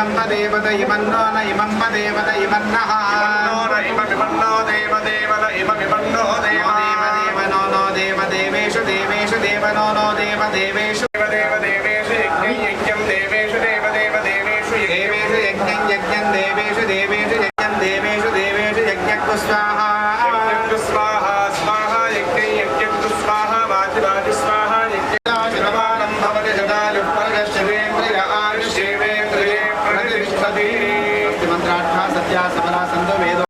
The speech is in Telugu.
ఇమన్న దేవత ఇమన్నో న ఇమమ్మ దేవత ఇమన్న. ఇమన్నో దేవ దేవత ఇమన్నో దేవ. దేవ దేవ నో నో దేవ దేవేషు దేవేషు దేవ నో నో దేవ దేవేషు దేవ దేవేషు యజ్ఞం యజ్ఞం దేవేషు దేవ దేవ దేవేషు దేవేషు యజ్ఞం యజ్ఞం దేవేషు దేవేషు యజ్ఞం దేవేషు దేవేషు యజ్ఞకు స్వాహ. స్వాహ స్వాహ యజ్ఞ యజ్ఞకు స్వాహ వాచి వాచి స్వాహ యజ్ఞ. శివేంద్రియ ఆయుష్ सत्या